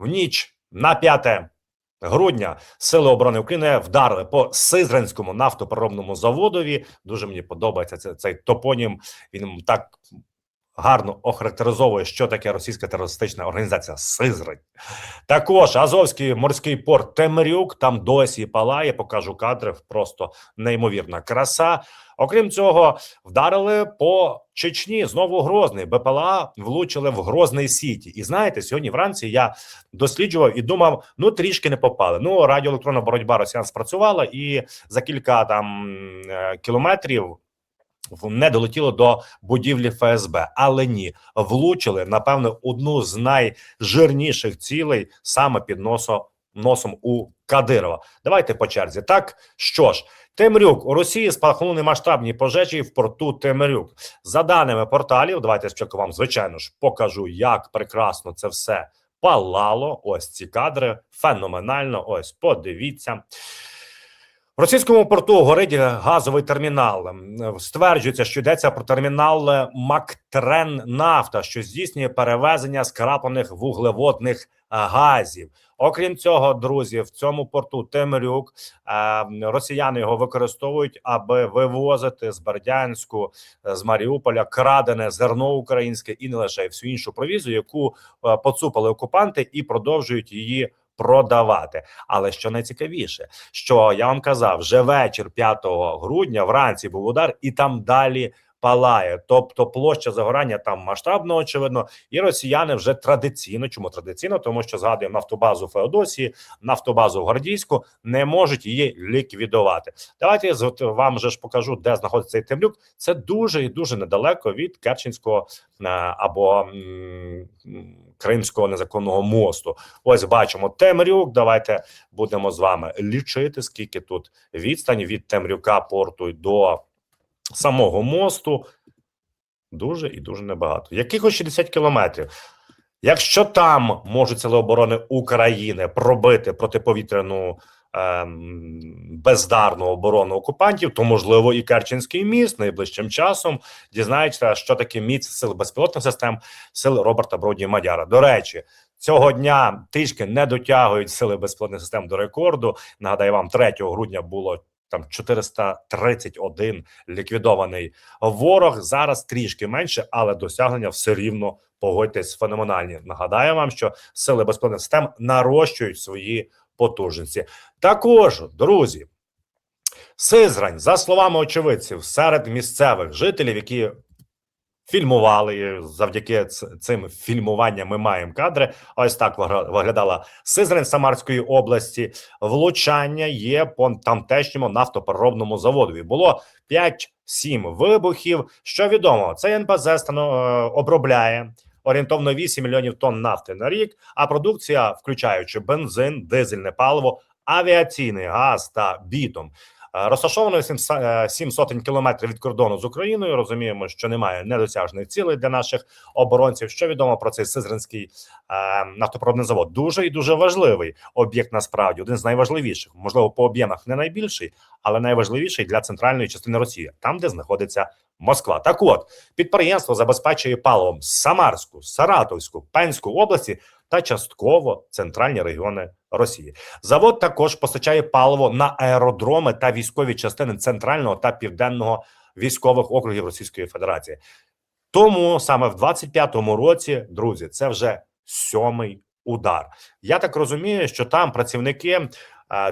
в ніч на 5 грудня Сили оборони України вдарили по Сизренському нафтопереробному заводові. Дуже мені подобається це, цей топонім. Він так гарно охарактеризовує, що таке російська терористична організація Сизрань. Також Азовський морський порт Темрюк там досі палає. Покажу кадри. Просто неймовірна краса. Окрім цього, вдарили по Чечні. Знову Грозний БПЛА влучили в Грозний Сіті. І знаєте, сьогодні вранці я досліджував і думав: ну трішки не попали. Ну радіоелектронна боротьба росіян спрацювала, і за кілька там е, кілометрів. Не долетіло до будівлі ФСБ, але ні, влучили напевно одну з найжирніших цілей саме під носом носом у Кадирова. Давайте по черзі. Так що ж, Темрюк у Росії спалахнули масштабні пожежі в порту Темрюк. За даними порталів, давайте спочатку вам, звичайно ж, покажу, як прекрасно це все палало. Ось ці кадри феноменально. Ось подивіться. Російському порту горить газовий термінал. Стверджується, що йдеться про термінал Мактрен Нафта, що здійснює перевезення скраплених вуглеводних е, газів. Окрім цього, друзі, в цьому порту Темрюк е, росіяни його використовують, аби вивозити з Бердянську, е, з Маріуполя крадене зерно українське і не лише всю іншу провізію, яку е, поцупили окупанти і продовжують її продавати. Але що найцікавіше, що я вам казав, вже вечір 5 грудня вранці був удар, і там далі палає. Тобто площа загорання там масштабно, очевидно, і росіяни вже традиційно. Чому традиційно? Тому що згадуємо нафтобазу Феодосії, нафтобазу Гвардійську, не можуть її ліквідувати. Давайте я вам вже ж покажу, де знаходиться цей темлюк. Це дуже і дуже недалеко від Керченського е, або Кримського незаконного мосту. Ось бачимо Темрюк. Давайте будемо з вами лічити, скільки тут відстань від Темрюка порту до самого мосту. Дуже і дуже небагато. Якихось 60 кілометрів. Якщо там можуть сили оборони України пробити протиповітряну ем, бездарну оборону окупантів, то можливо і Керченський міст найближчим часом дізнається, що таке міць сил безпілотних систем, сил Роберта Броді Мадяра. До речі, цього дня трішки не дотягують сили безпілотних систем до рекорду. Нагадаю вам, 3 грудня було. Там 431 ліквідований ворог зараз трішки менше, але досягнення все рівно погодьтесь феноменальні. Нагадаю вам, що сили безпілотних систем нарощують свої потужності. Також, друзі, Сизрань, за словами очевидців, серед місцевих жителів, які фільмували завдяки цим фільмуванням, ми маємо кадри. Ось так виглядала Сизрань Самарської області. Влучання є по тамтешньому нафтопереробному заводові. Було 5-7 вибухів. Що відомо, цей НПЗ е, обробляє орієнтовно 8 мільйонів тонн нафти на рік, а продукція, включаючи бензин, дизельне паливо, авіаційний газ та бітум. Е, Розташовано 7, са- е, 7 сотень кілометрів від кордону з Україною. Розуміємо, що немає недосяжних цілей для наших оборонців. Що відомо про цей Сизранський е, нафтопроводний завод? Дуже і дуже важливий об'єкт. Насправді один з найважливіших, можливо, по об'ємах не найбільший, але найважливіший для центральної частини Росії, там де знаходиться Москва. Так, от підприємство забезпечує паливом Самарську, Саратовську, Пенську області та частково центральні регіони Росії. Завод також постачає паливо на аеродроми та військові частини центрального та південного військових округів Російської Федерації. Тому саме в 25-му році, друзі, це вже сьомий удар. Я так розумію, що там працівники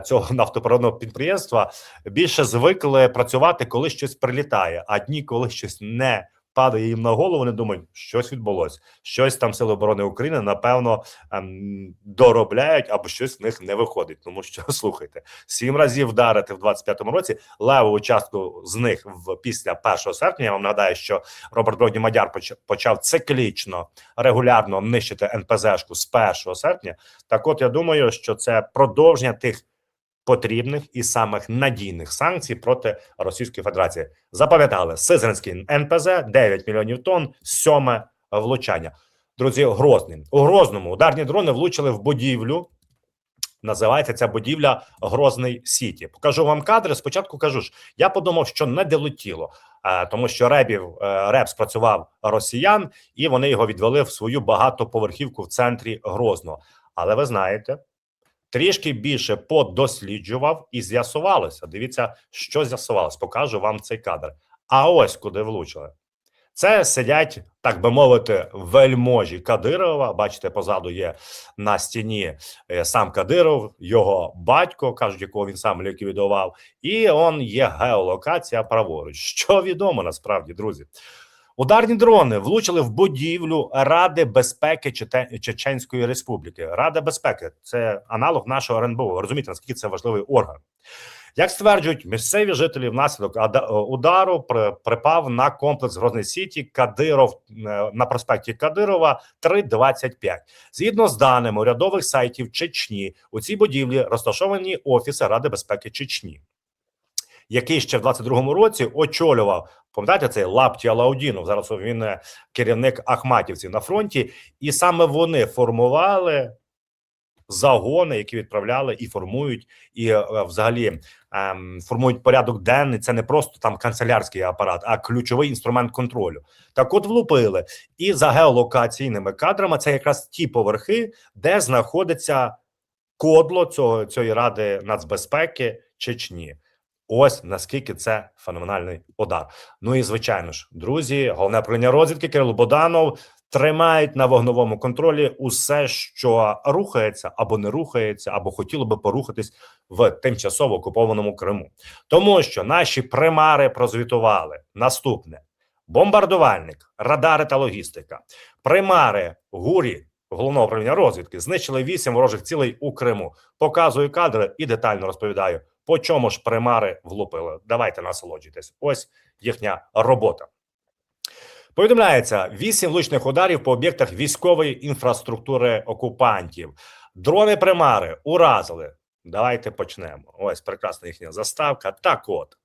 цього нафтопереробного підприємства більше звикли працювати, коли щось прилітає, а дні, коли щось не падає їм на голову, вони думають, щось відбулося, щось там сили оборони України напевно ем, доробляють або щось в них не виходить. Тому що слухайте, сім разів вдарити в 25-му році леву частку з них в після 1 серпня. Я вам нагадаю, що Роберт Броді Мадяр почав циклічно регулярно нищити НПЗшку з 1 серпня. Так, от я думаю, що це продовження тих потрібних і самих надійних санкцій проти Російської Федерації. Запам'ятали Сизранський НПЗ 9 мільйонів тонн, сьоме влучання. Друзі, Грозним у Грозному ударні дрони влучили в будівлю. Називається ця будівля Грозний Сіті. Покажу вам кадри. Спочатку кажу ж, я подумав, що не долетіло, е, тому що ребів е, реп спрацював росіян, і вони його відвели в свою багатоповерхівку в центрі Грозного. Але ви знаєте, трішки більше подосліджував і з'ясувалося. Дивіться, що з'ясувалось. Покажу вам цей кадр. А ось куди влучили. Це сидять, так би мовити, вельможі Кадирова. Бачите, позаду є на стіні е, сам Кадиров, його батько, кажуть, якого він сам ліквідував, і он є геолокація праворуч. Що відомо насправді, друзі. Ударні дрони влучили в будівлю Ради безпеки Чеченської Республіки. Рада безпеки це аналог нашого РНБО. Розумієте, наскільки це важливий орган. Як стверджують місцеві жителі, внаслідок удару припав на комплекс Грозний Сіті Кадиров е, на проспекті Кадирова 325. Згідно з даними урядових сайтів Чечні, у цій будівлі розташовані офіси Ради безпеки Чечні, який ще в 22-му році очолював. Пам'ятаєте, цей Лапті Алаудінов, зараз він е, керівник Ахматівців на фронті, і саме вони формували загони, які відправляли і формують, і е, взагалі ем, формують порядок денний. Це не просто там канцелярський апарат, а ключовий інструмент контролю. Так, от влупили, і за геолокаційними кадрами це якраз ті поверхи, де знаходиться кодло цього цієї ради нацбезпеки Чечні. Ось наскільки це феноменальний удар. Ну і звичайно ж, друзі, головне управління розвідки Кирило Боданов тримають на вогновому контролі усе, що рухається або не рухається, або хотіло би порухатись в тимчасово окупованому Криму, тому що наші примари прозвітували наступне: бомбардувальник, радари та логістика, примари гурі. Головного управління розвідки знищили вісім ворожих цілей у Криму. Показую кадри і детально розповідаю, по чому ж примари влупили. Давайте насолоджуйтесь. Ось їхня робота. Повідомляється вісім влучних ударів по об'єктах військової інфраструктури окупантів. Дрони примари уразили. Давайте почнемо. Ось прекрасна їхня заставка. Так, от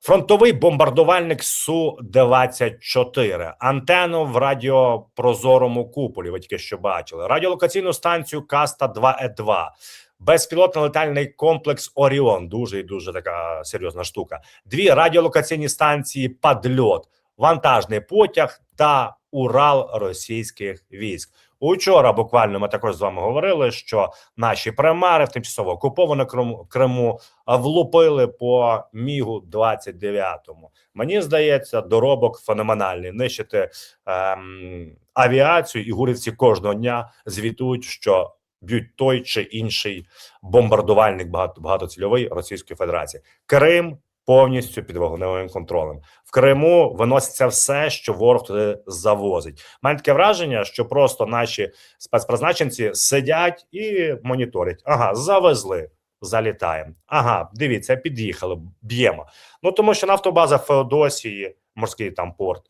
фронтовий бомбардувальник су 24 антенну в радіопрозорому куполі. Ви тільки що бачили радіолокаційну станцію Каста 2 е 2 Безпілотний летальний комплекс Оріон, дуже і дуже така серйозна штука. Дві радіолокаційні станції Падльот, вантажний потяг та Урал російських військ. Учора буквально ми також з вами говорили, що наші примари в тимчасово окупованому Криму, влупили по мігу 29-му. Мені здається, доробок феноменальний. Нищити ем, авіацію і гурівці кожного дня звітують, що б'ють той чи інший бомбардувальник багато, багатоцільовий Російської Федерації. Крим повністю під вогневим контролем. В Криму виноситься все, що ворог туди завозить. Мене таке враження, що просто наші спецпризначенці сидять і моніторять. Ага, завезли. Залітаємо. Ага, дивіться, під'їхали, б'ємо. Ну тому що нафтобаза Феодосії, морський там порт,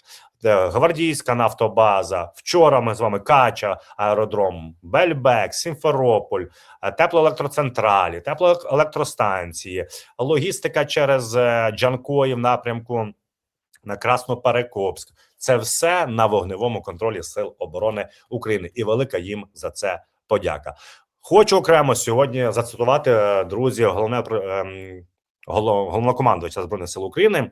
гвардійська нафтобаза. Вчора ми з вами Кача, аеродром, Бельбек, Сімферополь, е, теплоелектроцентралі, теплоелектростанції, логістика через е, Джанкої в напрямку на Красноперекопськ. Це все на вогневому контролі Сил оборони України, і велика їм за це подяка. Хочу окремо сьогодні зацитувати е, друзі, головне ем, головнокомандувача збройних сил України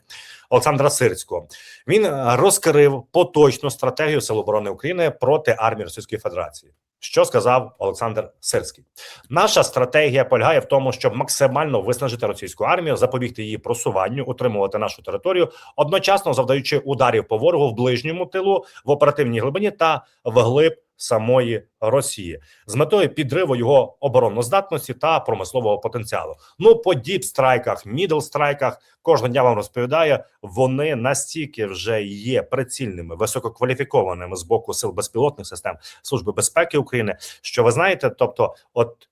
Олександра Сирського. Він е, розкрив поточну стратегію Сил оборони України проти армії Російської Федерації. Що сказав Олександр Сирський? Наша стратегія полягає в тому, щоб максимально виснажити російську армію, запобігти її просуванню, утримувати нашу територію, одночасно завдаючи ударів по ворогу в ближньому тилу, в оперативній глибині та вглиб самої Росії з метою підриву його обороноздатності та промислового потенціалу. Ну по діпстрайках, мідл-страйках кожного дня вам розповідає, вони настільки вже є прицільними, висококваліфікованими з боку сил безпілотних систем Служби безпеки України. Що ви знаєте, тобто, от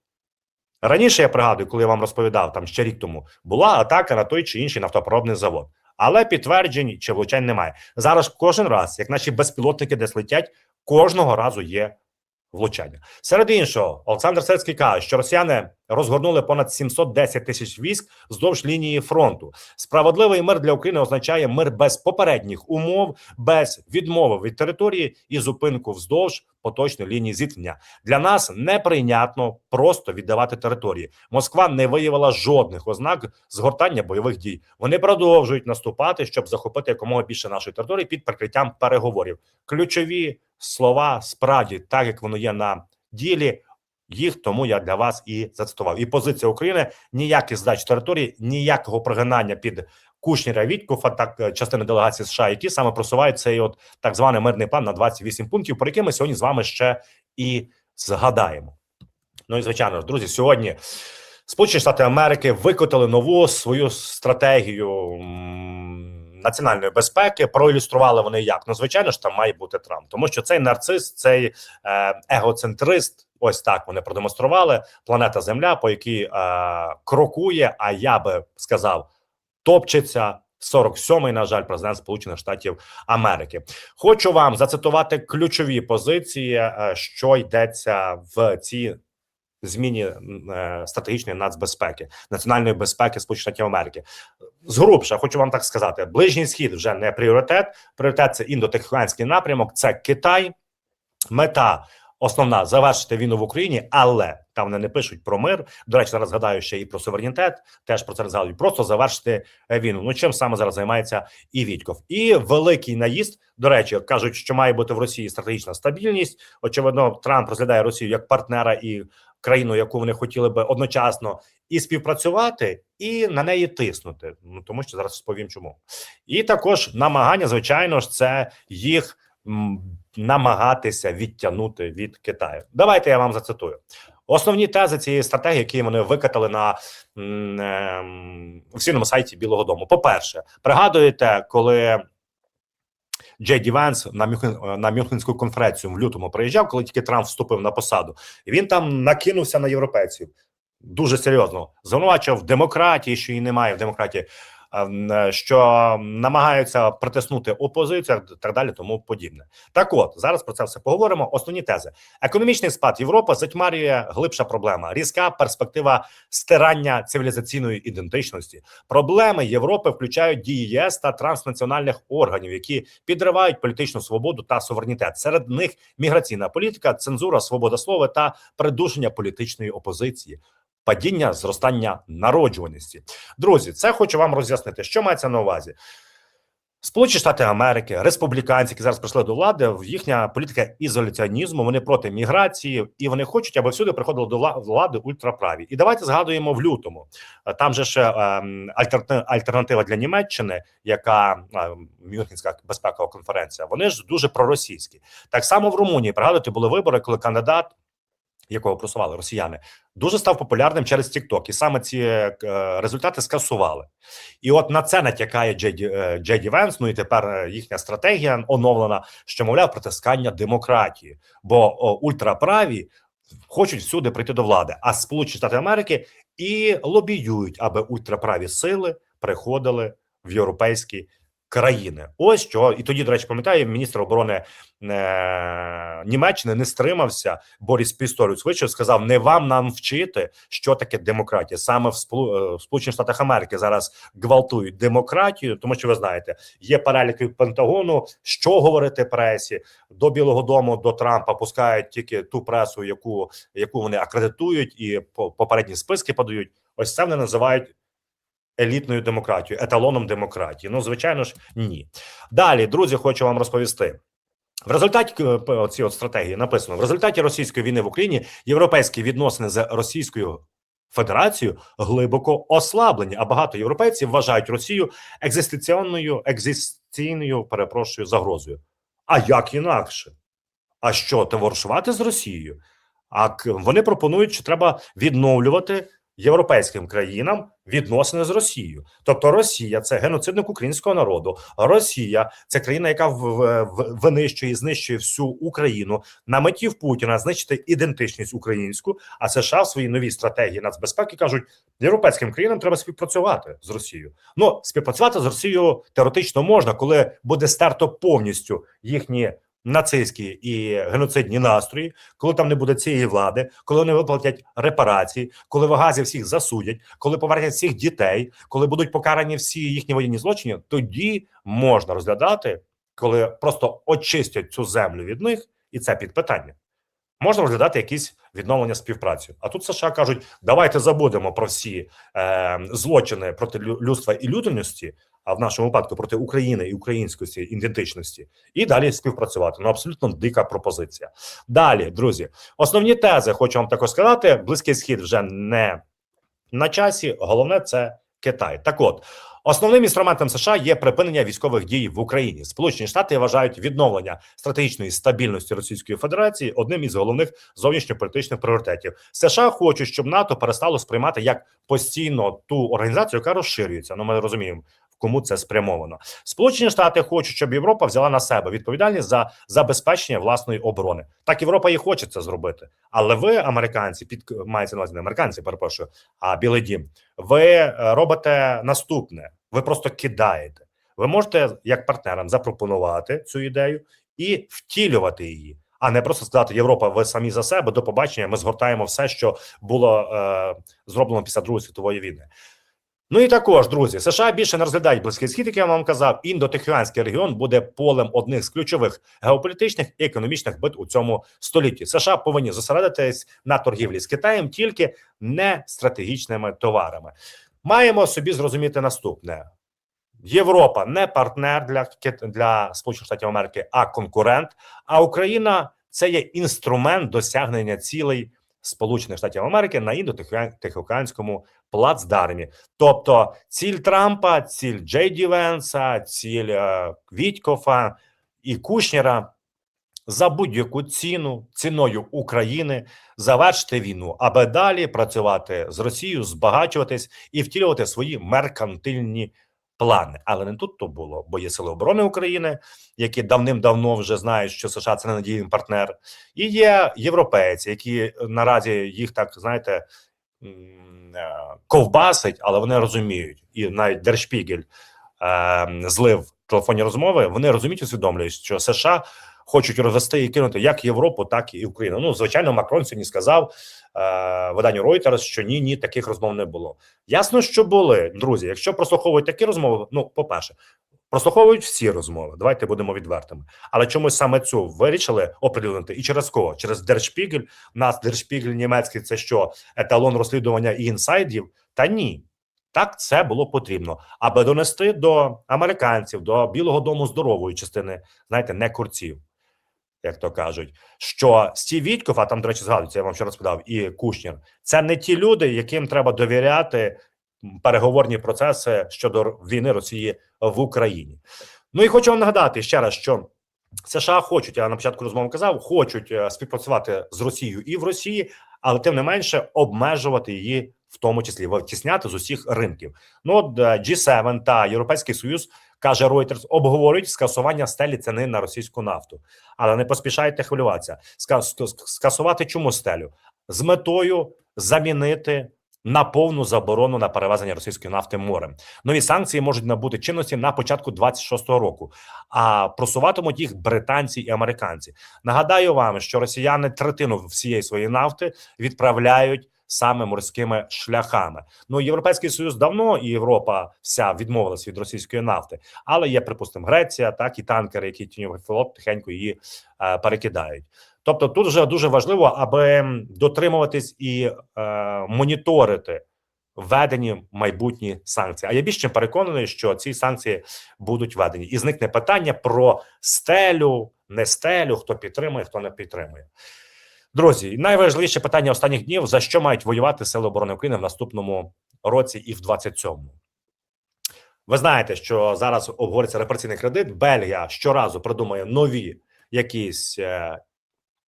раніше я пригадую, коли я вам розповідав там ще рік тому, була атака на той чи інший нафтопереробний завод. Але підтверджень чи влучань немає. Зараз кожен раз, як наші безпілотники десь летять, кожного разу є влучання. Серед іншого, Олександр Сецький каже, що росіяни розгорнули понад 710 тисяч військ вздовж лінії фронту. Справедливий мир для України означає мир без попередніх умов, без відмови від території і зупинку вздовж поточної лінії зіткнення. Для нас неприйнятно просто віддавати території. Москва не виявила жодних ознак згортання бойових дій. Вони продовжують наступати, щоб захопити якомога більше нашої території під прикриттям переговорів. Ключові слова справді, так як воно є на ділі, їх. Тому я для вас і зацитував. І позиція України ніяких здач території, ніякого пригинання під Кушніра Вітькофа, так е, частини делегації США, які саме просувають цей от так званий мирний план на 28 пунктів, про які ми сьогодні з вами ще і згадаємо. Ну і звичайно друзі, сьогодні Сполучені Штати Америки викотили нову свою стратегію національної безпеки. Проілюстрували вони як. Ну, звичайно ж, там має бути Трамп, тому що цей нарцис, цей е, егоцентрист, ось так вони продемонстрували. Планета Земля, по якій е, крокує. А я би сказав, топчеться 47-й, на жаль, президент Сполучених Штатів Америки. Хочу вам зацитувати ключові позиції, е, що йдеться в цій зміні е, стратегічної нацбезпеки, національної безпеки Сполучених Штатів Америки. Згрубше, хочу вам так сказати: ближній схід вже не пріоритет. Пріоритет це індотихоокеанський напрямок, це Китай. Мета основна завершити війну в Україні, але там вони не пишуть про мир. До речі, зараз згадаю ще і про суверенітет. Теж про це згадують. Просто завершити е, війну. Ну чим саме зараз займається і Вітьков, і великий наїзд. До речі, кажуть, що має бути в Росії стратегічна стабільність. Очевидно, Трамп розглядає Росію як партнера і країну, яку вони хотіли би одночасно і співпрацювати, і на неї тиснути. Ну тому що зараз розповім, чому і також намагання, звичайно ж, це їх намагатися відтягнути від Китаю. Давайте я вам зацитую. Основні тези цієї стратегії, які вони викатали на ем, офіційному сайті Білого Дому. По перше, пригадуєте, коли Джей Ді Венс на Мюнхен, на Мюнхенську конференцію в лютому приїжджав, коли тільки Трамп вступив на посаду, і він там накинувся на європейців дуже серйозно. Звинувачував демократії, що її немає в демократії, е, що намагаються притиснути опозицію, так далі, тому подібне. Так, от зараз про це все поговоримо. Основні тези: економічний спад Європи затьмарює глибша проблема, різка перспектива стирання цивілізаційної ідентичності. Проблеми Європи включають дії ЄС та транснаціональних органів, які підривають політичну свободу та суверенітет. Серед них міграційна політика, цензура, свобода слова та придушення політичної опозиції. Падіння зростання народжуваності, друзі. Це хочу вам роз'яснити, що мається на увазі. Сполучені Штати Америки, республіканці, які зараз прийшли до влади, в їхня політика ізоляціонізму. Вони проти міграції, і вони хочуть, аби всюди приходили до влади ультраправі. І давайте згадуємо в лютому. Там же ще ем, альтернатива для Німеччини, яка ем, Мюнхенська безпекова конференція. Вони ж дуже проросійські. Так само в Румунії пригадуєте, були вибори, коли кандидат. Якого просували росіяни, дуже став популярним через TikTok. і саме ці е, результати скасували. І от на це натякає Джеді, е, Венс. Ну і тепер е, їхня стратегія оновлена, що мовляв притискання демократії, бо о, ультраправі хочуть всюди прийти до влади. А Сполучені Штати Америки і лобіюють, аби ультраправі сили приходили в європейські країни. Ось що і тоді, до речі, пам'ятаю, міністр оборони е, Німеччини не стримався. Борис Пісторіус вийшов, сказав: не вам нам вчити, що таке демократія. Саме в, е, Сполучених Штатах Америки зараз гвалтують демократію, тому що ви знаєте, є перелік від Пентагону, що говорити пресі до Білого Дому до Трампа. Пускають тільки ту пресу, яку яку вони акредитують, і попередні списки подають. Ось це вони називають елітною демократією, еталоном демократії. Ну, звичайно ж, ні. Далі, друзі, хочу вам розповісти. В результаті е, цієї стратегії написано: в результаті російської війни в Україні європейські відносини з Російською Федерацією глибоко ослаблені. А багато європейців вважають Росію екзистенційною екзистенційною, перепрошую, загрозою. А як інакше? А що товаришувати з Росією? А вони пропонують, що треба відновлювати європейським країнам відносини з Росією. Тобто Росія це геноцидник українського народу. Росія це країна, яка винищує і знищує всю Україну на меті Путіна знищити ідентичність українську. А США в своїй новій стратегії нацбезпеки кажуть, європейським країнам треба співпрацювати з Росією. Ну співпрацювати з Росією теоретично можна, коли буде стерто повністю їхні нацистські і геноцидні настрої, коли там не буде цієї влади, коли вони виплатять репарації, коли в Газі всіх засудять, коли повернять всіх дітей, коли будуть покарані всі їхні воєнні злочини, тоді можна розглядати, коли просто очистять цю землю від них, і це під питання. Можна розглядати якісь відновлення співпраці. А тут США кажуть: давайте забудемо про всі е, злочини проти людства і людяності, а в нашому випадку проти України і українськості ідентичності, і далі співпрацювати. Ну абсолютно дика пропозиція. Далі, друзі, основні тези хочу вам також сказати: близький схід вже не на часі. Головне це Китай. Так, от основним інструментом США є припинення військових дій в Україні. Сполучені Штати вважають відновлення стратегічної стабільності Російської Федерації одним із головних зовнішньополітичних пріоритетів. США хочуть, щоб НАТО перестало сприймати як постійно ту організацію, яка розширюється. Ну, ми розуміємо. Кому це спрямовано? Сполучені Штати хочуть, щоб Європа взяла на себе відповідальність за забезпечення власної оборони. Так Європа і хоче це зробити. Але ви, американці, під мається на не американці, перепрошую, а Білий Дім, ви е, робите наступне: ви просто кидаєте. Ви можете як партнерам запропонувати цю ідею і втілювати її, а не просто сказати Європа, ви самі за себе до побачення. Ми згортаємо все, що було е, зроблено після Другої світової війни. Ну і також, друзі, США більше не розглядають близький схід, як я вам казав. Індотихоанський регіон буде полем одних з ключових геополітичних і економічних бит у цьому столітті. США повинні зосередитись на торгівлі з Китаєм тільки не стратегічними товарами. Маємо собі зрозуміти наступне: Європа не партнер для Кит- для Сполучених Штатів Америки, а конкурент. А Україна це є інструмент досягнення цілей Сполучених Штатів Америки на індотихоокеанському плацдармі. Тобто ціль Трампа, ціль Джей Ді Венса, ціль е, Вітькофа і Кушнєра за будь-яку ціну, ціною України завершити війну, аби далі працювати з Росією, збагачуватись і втілювати свої меркантильні плани. Але не тут то було, бо є сили оборони України, які давним-давно вже знають, що США це ненадійний партнер, і є європейці, які наразі їх так знаєте. е, Ковбасить, але вони розуміють, і навіть Держпігель е, злив телефонні розмови. Вони розуміють, усвідомлюють, що США хочуть розвести і кинути як Європу, так і Україну. Ну, звичайно, Макрон сьогодні сказав е, виданню Reuters, що ні, ні, таких розмов не було. Ясно, що були друзі. Якщо прослуховують такі розмови, ну по перше, прослуховують всі розмови. Давайте будемо відвертими. Але чомусь саме цю вирішили оприлюднити і через кого? Через Дершпігель. У нас Дершпігель німецький це що еталон розслідування і інсайдів? Та ні. Так це було потрібно, аби донести до американців, до Білого Дому здорової частини, знаєте, не курців, як то кажуть. Що Стів Вітьков, а там, до речі, згадується, я вам ще розповідав, і Кушнір, це не ті люди, яким треба довіряти переговорні процеси щодо війни Росії в Україні. Ну і хочу вам нагадати ще раз, що США хочуть, я на початку розмови казав, хочуть е, співпрацювати з Росією і в Росії, але тим не менше обмежувати її, в тому числі витісняти з усіх ринків. Ну от е, G7 та Європейський Союз каже Reuters, обговорюють скасування стелі ціни на російську нафту, але не поспішайте хвилюватися. Ска- ск- ск- скасувати чому стелю з метою замінити. На повну заборону на перевезення російської нафти морем нові санкції можуть набути чинності на початку 26-го року, а просуватимуть їх британці і американці. Нагадаю вам, що росіяни третину всієї своєї нафти відправляють саме морськими шляхами. Ну європейський союз давно і Європа вся відмовилась від російської нафти, але є, припустимо, Греція, так і танкери, які тіньовий флот тихенько її е, перекидають. Тобто, тут вже дуже важливо, аби дотримуватись і е, моніторити введені майбутні санкції. А я більш чим переконаний, що ці санкції будуть введені, і зникне питання про стелю, не стелю, хто підтримує, хто не підтримує. Друзі, найважливіше питання останніх днів: за що мають воювати сили оборони України в наступному році і в 27-му. Ви знаєте, що зараз обговорюється репараційний кредит. Бельгія щоразу придумує нові якісь е,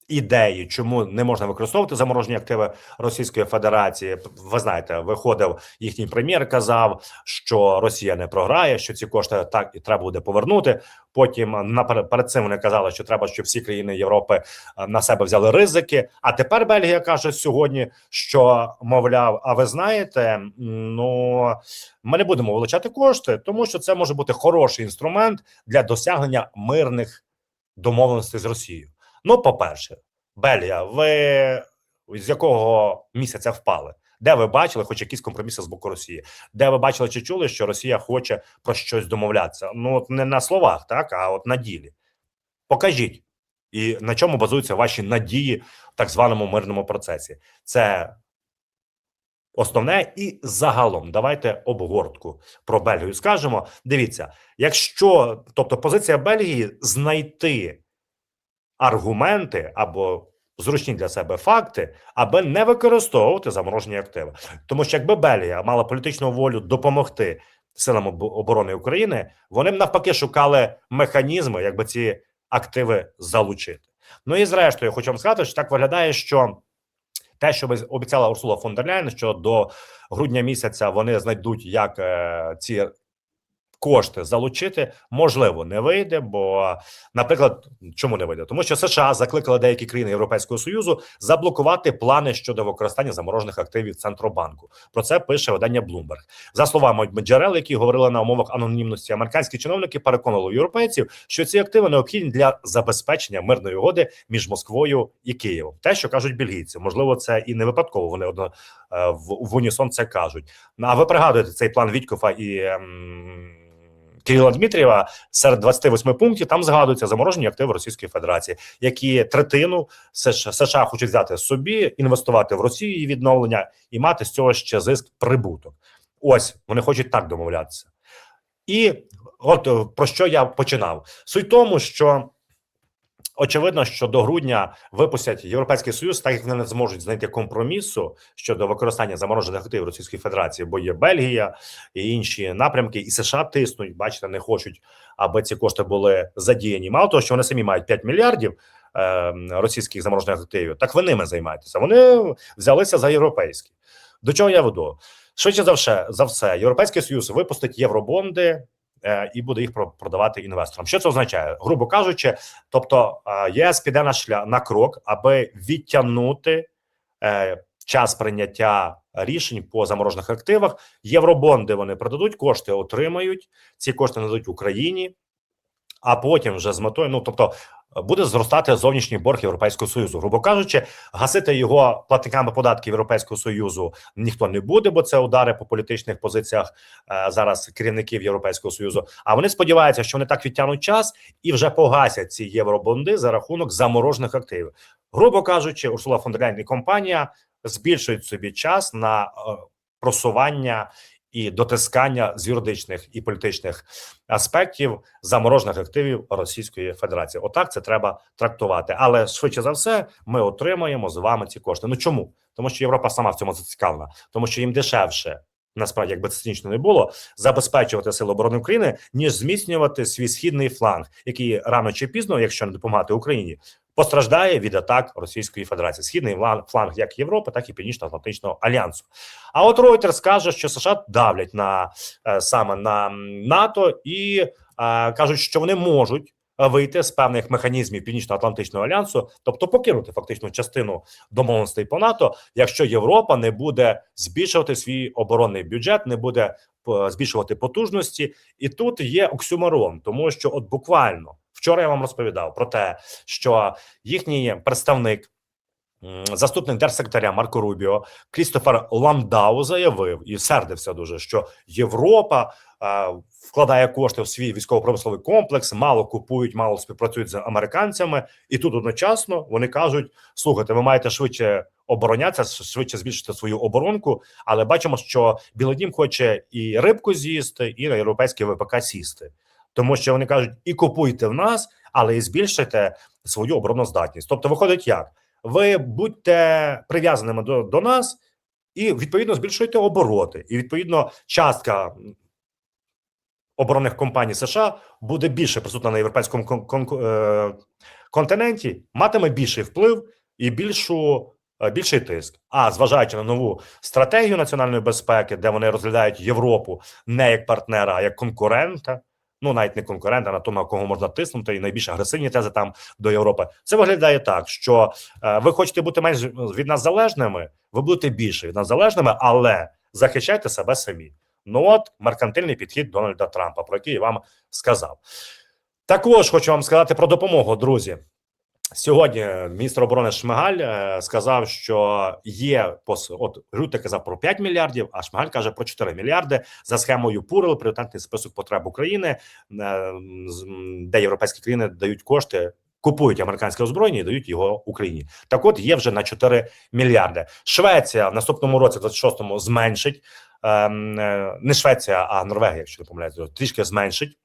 ідеї, чому не можна використовувати заморожені активи Російської Федерації. Ви знаєте, виходив їхній прем'єр, казав, що Росія не програє, що ці кошти так і треба буде повернути. Потім наперед перед цим вони казали, що треба, щоб всі країни Європи е, на себе взяли ризики. А тепер Бельгія каже сьогодні, що мовляв, а ви знаєте, ну ми не будемо вилучати кошти, тому що це може бути хороший інструмент для досягнення мирних домовленостей з Росією. Ну, по-перше, Бельгія, ви з якого місяця впали? Де ви бачили хоч якісь компроміси з боку Росії? Де ви бачили чи чули, що Росія хоче про щось домовлятися? Ну от не на словах, так а от на ділі. Покажіть, і на чому базуються ваші надії в так званому мирному процесі? Це Основне і загалом давайте обгортку про Бельгію скажемо. Дивіться, якщо тобто позиція Бельгії знайти аргументи або зручні для себе факти, аби не використовувати заморожені активи, тому що якби Бельгія мала політичну волю допомогти силам оборони України, вони б навпаки шукали механізми, якби ці активи залучити. Ну і зрештою, хочу вам сказати, що так виглядає, що те, що обіцяла Урсула фон дер Ляйн, що до грудня місяця вони знайдуть, як е, ці кошти залучити, можливо, не вийде. Бо, наприклад, чому не вийде? Тому що США закликали деякі країни Європейського союзу заблокувати плани щодо використання заморожених активів Центробанку. Про це пише видання Bloomberg. За словами джерел, які говорили на умовах анонімності, американські чиновники переконували європейців, що ці активи необхідні для забезпечення мирної угоди між Москвою і Києвом. Те, що кажуть бельгійці, можливо, це і не випадково. Вони одно е, в, в унісон це кажуть. А ви пригадуєте цей план Вітькофа і. ем, Кирила Дмитрієва серед 28 пунктів там згадуються заморожені активи Російської Федерації, які третину США, хочуть взяти собі, інвестувати в Росію її відновлення і мати з цього ще зиск прибуток. Ось вони хочуть так домовлятися. І от про що я починав? Суть тому, що очевидно, що до грудня випустять Європейський Союз, так як вони не зможуть знайти компромісу щодо використання заморожених активів Російської Федерації, бо є Бельгія і інші напрямки, і США тиснуть. Бачите, не хочуть, аби ці кошти були задіяні. Мало того, що вони самі мають 5 мільярдів е, російських заморожених активів, так ви ними займаєтеся. Вони взялися за європейські. До чого я веду? Швидше за все, за все, Європейський Союз випустить євробонди і буде їх про- продавати інвесторам. Що це означає? Грубо кажучи, тобто е, ЄС піде на шлях на крок, аби відтягнути е, час прийняття рішень по заморожених активах. Євробонди вони продадуть, кошти отримають. Ці кошти нададуть Україні, а потім вже з метою, ну тобто. Буде зростати зовнішній борг Європейського союзу, грубо кажучи, гасити його платниками податків Європейського союзу ніхто не буде, бо це удари по політичних позиціях е, зараз керівників Європейського союзу. А вони сподіваються, що вони так відтягнуть час і вже погасять ці євробонди за рахунок заморожених активів. Грубо кажучи, Урсула фон Ляйн і компанія збільшують собі час на е, просування і дотискання з юридичних і політичних аспектів заморожених активів Російської Федерації. Отак це треба трактувати. Але швидше за все, ми отримаємо з вами ці кошти. Ну чому? Тому що Європа сама в цьому зацікавлена, тому що їм дешевше. Насправді, якби це цинічно не було, забезпечувати сили оборони України, ніж зміцнювати свій східний фланг, який рано чи пізно, якщо не допомагати Україні, постраждає від атак Російської Федерації. Східний фланг- як Європи, так і Північно-Атлантичного альянсу. А от Reuters каже, що США давлять на е, саме на НАТО і е, кажуть, що вони можуть е, вийти з певних механізмів Північно-Атлантичного альянсу, тобто покинути фактично частину домовленостей по НАТО, якщо Європа не буде збільшувати свій оборонний бюджет, не буде збільшувати потужності. І тут є оксюморон, тому що от буквально вчора я вам розповідав про те, що їхній представник. Заступник держсекретаря Марко Рубіо Крістофер Ландау заявив і сердився дуже, що Європа е, вкладає кошти в свій військово-промисловий комплекс, мало купують, мало співпрацюють з американцями, і тут одночасно вони кажуть: слухайте, ви маєте швидше оборонятися, швидше збільшити свою оборонку. Але бачимо, що Білий Дім хоче і рибку з'їсти, і на європейське ВПК сісти, тому що вони кажуть: і купуйте в нас, але і збільшите свою обороноздатність. Тобто, виходить як ви будьте прив'язаними до, до нас і відповідно збільшуйте обороти, і відповідно частка оборонних компаній США буде більше присутна на європейському кон- кон- е, континенті, матиме більший вплив і більшу. е, Більший тиск, а зважаючи на нову стратегію національної безпеки, де вони розглядають Європу не як партнера, а як конкурента. Ну навіть не конкурента, а на тому, на кого можна тиснути, і найбільш агресивні тези там до Європи. Це виглядає так, що е, ви хочете бути менш від нас залежними, ви будете більше від нас залежними, але захищайте себе самі. Ну от меркантильний підхід Дональда Трампа, про який я вам сказав. Також хочу вам сказати про допомогу, друзі. Сьогодні міністр оборони Шмигаль е, сказав, що є пос- от Рюте казав про 5 мільярдів, а Шмигаль каже про 4 мільярди за схемою Пурел, пріоритетний список потреб України, е, де європейські країни дають кошти купують американське озброєння і дають його Україні. Так, от є вже на 4 мільярди. Швеція в наступному році, 26-му, зменшить ем, е, не Швеція, а Норвегія, якщо не помиляюся, трішки зменшить.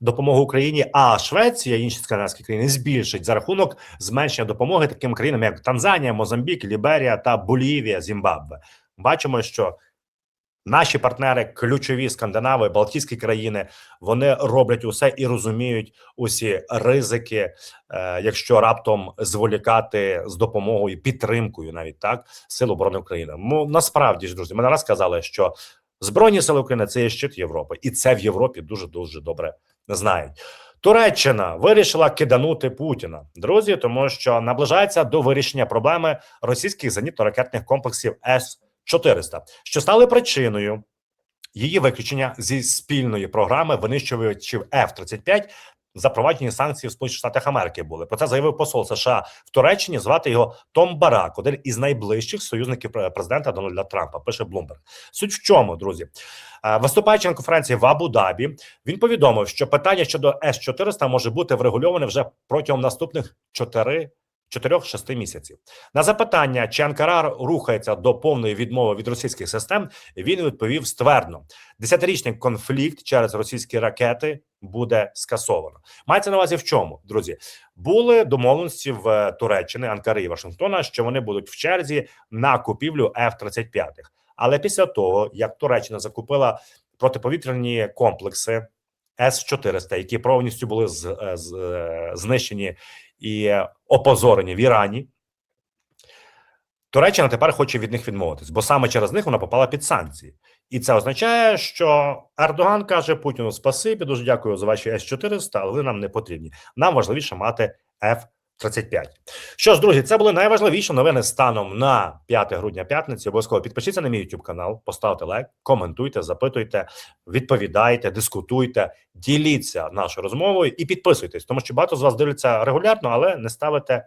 Допомогу Україні, а Швеція і інші скандинавські країни збільшить за рахунок зменшення допомоги таким країнам, як Танзанія, Мозамбік, Ліберія та Болівія, Зімбабве. Бачимо, що наші партнери, ключові скандинави, Балтійські країни, вони роблять усе і розуміють усі ризики, е, якщо раптом зволікати з допомогою, підтримкою, навіть так, сил оборони України. Ну насправді ж, друзі, ми не раз сказали, що збройні сили України це є щит Європи, і це в Європі дуже дуже добре знають. Туреччина вирішила киданути Путіна, друзі, тому що наближається до вирішення проблеми російських зенітно-ракетних комплексів С 400 що стали причиною її виключення зі спільної програми винищувачів F-35, запроваджені санкції в Сполучених Штатах Америки були. Про це заявив посол США в Туреччині. Звати його Том Барак, один із найближчих союзників президента Дональда Трампа. Пише Блумберг. Суть в чому, друзі, Е, виступаючи на конференції в Абу-Дабі, він повідомив, що питання щодо С 400 може бути врегульоване вже протягом наступних 4 4-6 місяців. На запитання, чи Анкара рухається до повної відмови від російських систем, він відповів ствердно: десятирічний конфлікт через російські ракети буде скасовано. Мається на увазі в чому, друзі? Були домовленості в е, Туреччини, Анкари і Вашингтона, що вони будуть в черзі на купівлю F-35. Але після того, як Туреччина закупила протиповітряні комплекси С-400, які повністю були з, е, з, е, знищені і опозорені в Ірані. Туреччина тепер хоче від них відмовитись, бо саме через них вона попала під санкції, і це означає, що Ердоган каже Путіну: Спасибі, дуже дякую за ваші С-400, але вони нам не потрібні. Нам важливіше мати F-35. Що ж, друзі, це були найважливіші новини станом на 5 грудня п'ятниці. Обов'язково підпишіться на мій YouTube канал, поставте лайк, коментуйте, запитуйте, відповідайте, дискутуйте, діліться нашою розмовою і підписуйтесь, тому що багато з вас дивляться регулярно, але не ставите